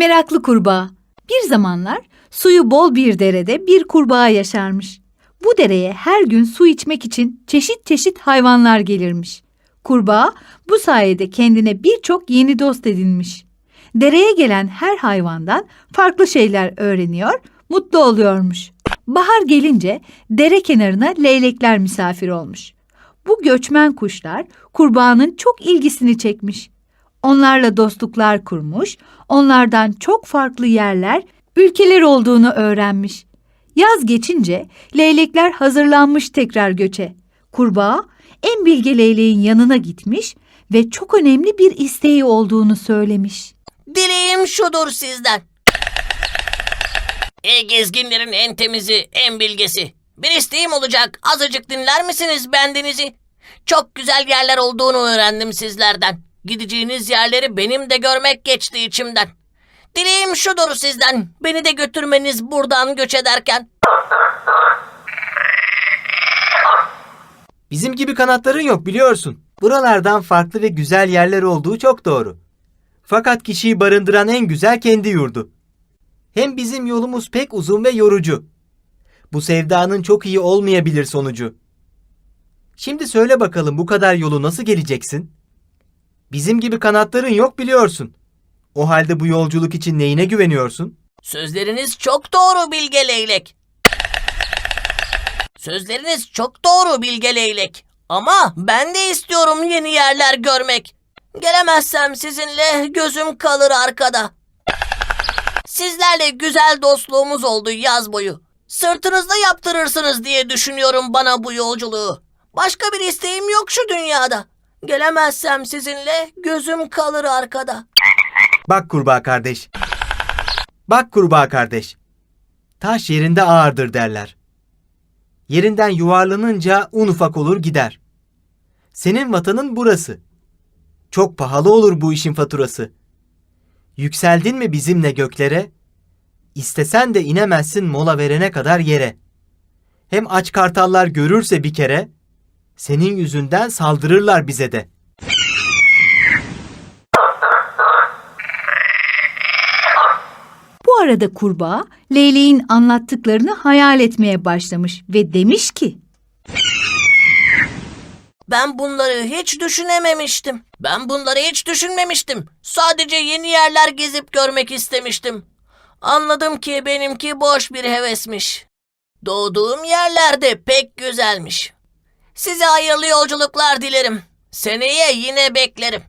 Meraklı kurbağa. Bir zamanlar suyu bol bir derede bir kurbağa yaşarmış. Bu dereye her gün su içmek için çeşit çeşit hayvanlar gelirmiş. Kurbağa bu sayede kendine birçok yeni dost edinmiş. Dereye gelen her hayvandan farklı şeyler öğreniyor, mutlu oluyormuş. Bahar gelince dere kenarına leylekler misafir olmuş. Bu göçmen kuşlar kurbağanın çok ilgisini çekmiş. Onlarla dostluklar kurmuş, onlardan çok farklı yerler, ülkeler olduğunu öğrenmiş. Yaz geçince leylekler hazırlanmış tekrar göçe. Kurbağa en bilge leyleğin yanına gitmiş ve çok önemli bir isteği olduğunu söylemiş. Dileğim şudur sizden. Ey gezginlerin en temizi, en bilgesi. Bir isteğim olacak. Azıcık dinler misiniz bendenizi? Çok güzel yerler olduğunu öğrendim sizlerden. Gideceğiniz yerleri benim de görmek geçti içimden. Dileğim şudur sizden. Beni de götürmeniz buradan göç ederken. Bizim gibi kanatların yok biliyorsun. Buralardan farklı ve güzel yerler olduğu çok doğru. Fakat kişiyi barındıran en güzel kendi yurdu. Hem bizim yolumuz pek uzun ve yorucu. Bu sevdanın çok iyi olmayabilir sonucu. Şimdi söyle bakalım bu kadar yolu nasıl geleceksin? Bizim gibi kanatların yok biliyorsun. O halde bu yolculuk için neyine güveniyorsun? Sözleriniz çok doğru Bilge Leylek. Sözleriniz çok doğru Bilge Leylek. Ama ben de istiyorum yeni yerler görmek. Gelemezsem sizinle gözüm kalır arkada. Sizlerle güzel dostluğumuz oldu yaz boyu. Sırtınızda yaptırırsınız diye düşünüyorum bana bu yolculuğu. Başka bir isteğim yok şu dünyada. Gelemezsem sizinle gözüm kalır arkada. Bak kurbağa kardeş. Bak kurbağa kardeş. Taş yerinde ağırdır derler. Yerinden yuvarlanınca un ufak olur gider. Senin vatanın burası. Çok pahalı olur bu işin faturası. Yükseldin mi bizimle göklere? İstesen de inemezsin mola verene kadar yere. Hem aç kartallar görürse bir kere, senin yüzünden saldırırlar bize de.'' Bu arada kurbağa leyleğin anlattıklarını hayal etmeye başlamış ve demiş ki Ben bunları hiç düşünememiştim. Ben bunları hiç düşünmemiştim. Sadece yeni yerler gezip görmek istemiştim. Anladım ki benimki boş bir hevesmiş. Doğduğum yerlerde pek güzelmiş. Size hayırlı yolculuklar dilerim. Seneye yine beklerim.